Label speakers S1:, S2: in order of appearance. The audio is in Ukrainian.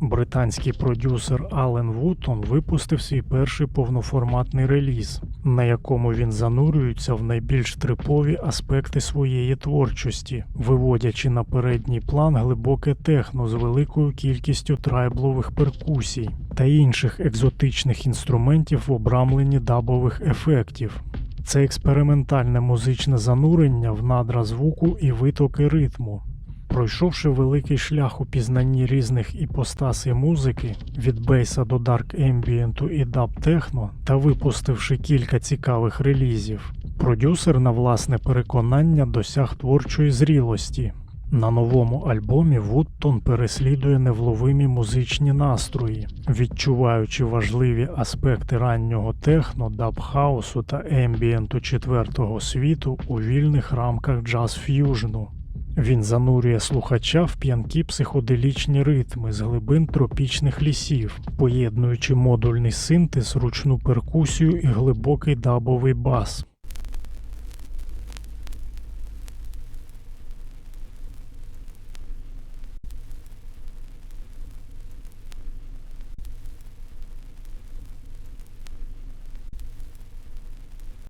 S1: британський продюсер Ален Вутон випустив свій перший повноформатний реліз, на якому він занурюється в найбільш трипові аспекти своєї творчості, виводячи на передній план глибоке техно з великою кількістю трайблових перкусій та інших екзотичних інструментів в обрамленні дабових ефектів. Це експериментальне музичне занурення в надра звуку і витоки ритму. Пройшовши великий шлях у пізнанні різних іпостасей музики від бейса до дарк ембієнту і даб техно та випустивши кілька цікавих релізів, продюсер на власне переконання досяг творчої зрілості. На новому альбомі Вуттон переслідує невловимі музичні настрої, відчуваючи важливі аспекти раннього техно, даб-хаусу та ембієнту четвертого світу у вільних рамках джаз-ф'южну. Він занурює слухача в п'янкі психоделічні ритми з глибин тропічних лісів, поєднуючи модульний синтез, ручну перкусію і глибокий дабовий бас.